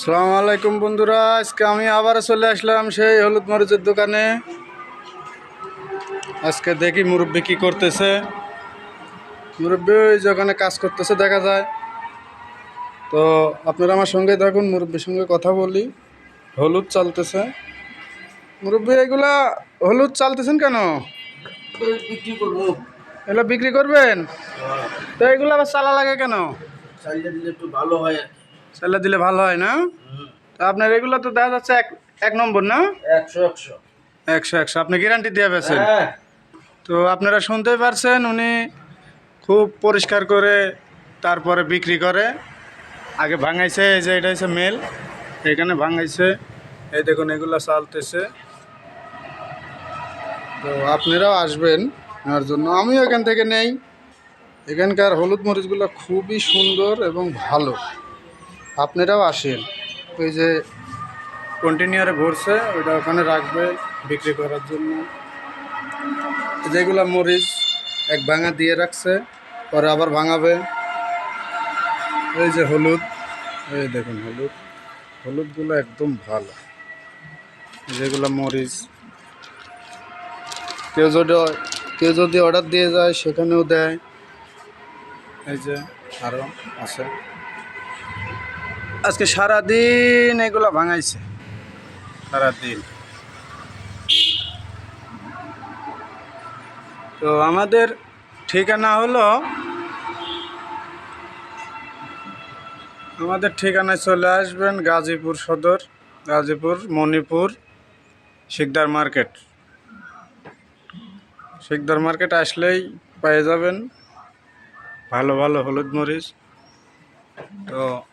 সালামু আলাইকুম বন্ধুরা আজকে আমি আবার চলে আসলাম সেই হলুদ মরিচের দোকানে। আজকে দেখি মুরব্বি কি করতেছে। মুরব্বি ওই যে কাজ করতেছে দেখা যায়। তো আপনারা আমার সঙ্গে থাকুন মুরব্বির সঙ্গে কথা বলি। হলুদ চালতেছে। মুরব্বি এগুলা হলুদ চালতেছেন কেন? বিক্রি করব। এগুলো বিক্রি করবেন? তো এগুলো আবার চালা লাগে কেন? চালিয়ে দিলে একটু ভালো হয় আর কি। চালা দিলে ভালো হয় না? তা আপনার এগুলো তো দেখা যাচ্ছে এক এক নম্বর না? একশো একশো। একশো একশো। আপনি গ্যারান্টি দিয়ে পেয়েছেন হ্যাঁ। তো আপনারা শুনতেই পারছেন উনি খুব পরিষ্কার করে তারপরে বিক্রি করে। আগে ভাঙাইছে এই যে এটা হচ্ছে মেল। এখানে ভাঙাইছে। এই দেখুন এগুলো চালতেছে। তো আপনারাও আসবেন নেওয়ার জন্য। আমিও এখান থেকে নেই। এখানকার হলুদ মরিচগুলো খুবই সুন্দর এবং ভালো। আপনারাও আসেন। ওই যে কন্টিনিউয়ারে ঘুরছে, ওইটা ওখানে রাখবে বিক্রি করার জন্য। যেগুলা মরিচ এক ভাঙা দিয়ে রাখছে, পরে আবার ভাঙাবে। এই যে হলুদ, এই দেখুন হলুদ। হলুদগুলো একদম ভালো। যেগুলো মরিচ। কেউ যদি কেউ যদি অর্ডার দিয়ে যায়, সেখানেও দেয়। এই যে আরও আছে। আজকে সারাদিন এগুলো ভাঙাইছে। সারাদিন। তো আমাদের ঠিকানা হলো আমাদের ঠিকানায় চলে আসবেন গাজীপুর সদর গাজীপুর মণিপুর শিকদার মার্কেট। শিকদার মার্কেট আসলেই পেয়ে যাবেন ভালো ভালো হলুদ মরিচ। তো